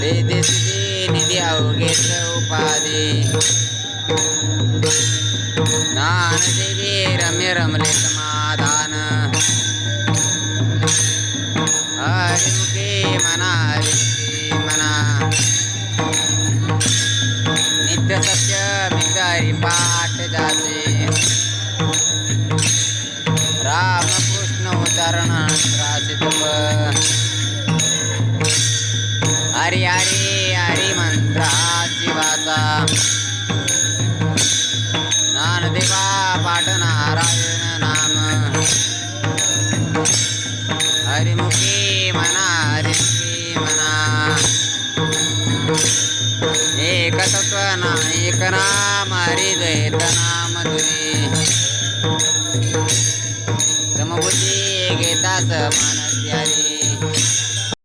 रिधी सिद्धी निधी अवघेच उपाधी. ज्ञानदेवी रम्य रमले समाधान. हरिमुखी मना हरिमुखी मना. नित्य सत्य मित्र हरिपाठ जाते. रामकृष्ण उच्चारण त्रासित हरी हरी हरी मंत्रा शिवाचा ज्ञानदेवा पाठ नारायण नाम हरिमुखी मना हरिमुखी मना। एक तत्व ना एक नाम हरी द्वैत नाम दुरी समबुद्धी घेता समान त्यारी